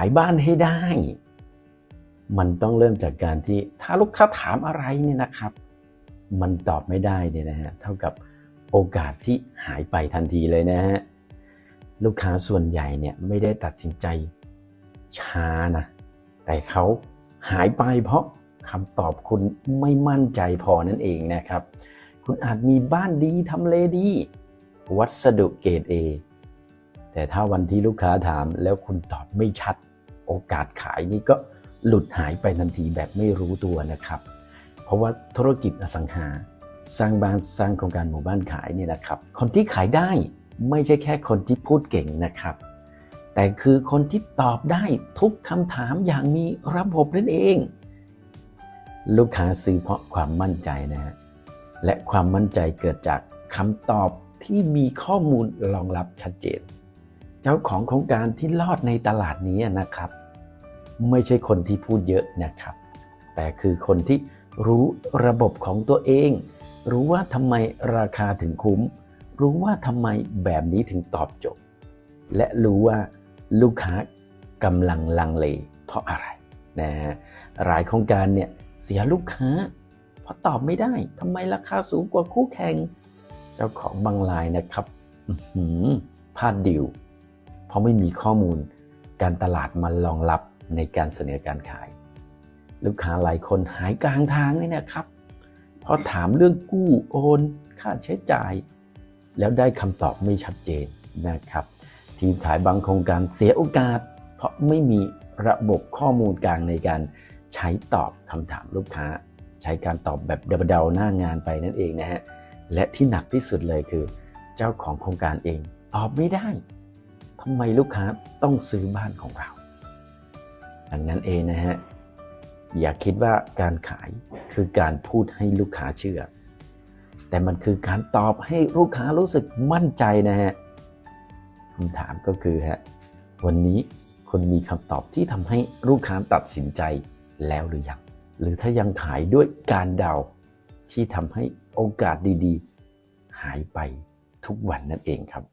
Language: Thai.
ายบ้านให้ได้ มันต้องเริ่มจากการที่ถ้าลูกค้าถามอะไรเนี่ยนะครับ มันตอบไม่ได้เนี่ยนะฮะเท่ากับโอกาสที่หายไปทันทีเลยนะฮะลูกค้าส่วนใหญ่เนี่ยไม่ได้ตัดสินใจช้านะแต่เขาหายไปเพราะคำตอบคุณไม่มั่นใจพอนั่นเองนะครับ คุณอาจมีบ้านดีทำเลดี วัสดุเกรด A แต่ถ้าวันที่ลูกค้าถามแล้วคุณตอบไม่ชัด โอกาสขายนี่ก็หลุดหายไปทันทีแบบไม่รู้ตัวนะครับ เพราะว่าธุรกิจอสังหา สร้างบ้านสร้างโครงการหมู่บ้านขายเนี่ยนะครับ คนที่ขายได้ไม่ใช่แค่คนที่พูดเก่งนะครับ แต่คือคนที่ตอบได้ทุกคำถามอย่างมีระบบนั่นเอง ลูกค้าซื้อเพราะความมั่นใจนะฮะและความมั่นใจเกิดจากคำตอบที่มีข้อมูลรองรับชัดเจน เจ้าของโครงการที่รอดในตลาดนี้นะครับ ไม่ใช่คนที่พูดเยอะนะครับ แต่คือคนที่รู้ระบบของตัวเอง รู้ว่าทำไมราคาถึงคุ้ม รู้ว่าทำไมแบบนี้ถึงตอบโจทย์ และรู้ว่าลูกค้ากำลังลังเลเพราะอะไรนะฮะหลายโครงการเนี่ยเสียลูกค้า เพราะตอบไม่ได้ทำไมราคาสูงกว่าคู่แข่ง เจ้าของบางรายนะครับพลาดดิวเพราะไม่มีข้อมูลการตลาดมารองรับ ในการเสนอการขาย ลูกค้าหลายคนหายกลางทางนี่นะครับพอถามเรื่องกู้โอนค่าใช้จ่าย แล้วได้คำตอบไม่ชัดเจนนะครับ ทีมขายบางโครงการเสียโอกาส เพราะไม่มีระบบข้อมูลกลางในการใช้ตอบคำถามลูกค้า ใช้การตอบแบบเดาๆหน้างานไปนั่นเองนะฮะและที่หนักที่สุดเลยคือ เจ้าของโครงการเองตอบไม่ได้ทำไมลูกค้าต้องซื้อบ้านของเรา ดังนั้นเองนะฮะอย่าคิดว่าการขายคือการพูดให้ลูกค้าเชื่อ แต่มันคือการตอบให้ลูกค้ารู้สึกมั่นใจนะฮะคำถามก็คือฮะวันนี้คุณมีคำตอบที่ทำให้ลูกค้าตัดสินใจแล้วหรือยังหรือถ้ายังขายด้วยการเดาที่ทำให้โอกาสดีๆ หายไปทุกวันนั่นเองครับ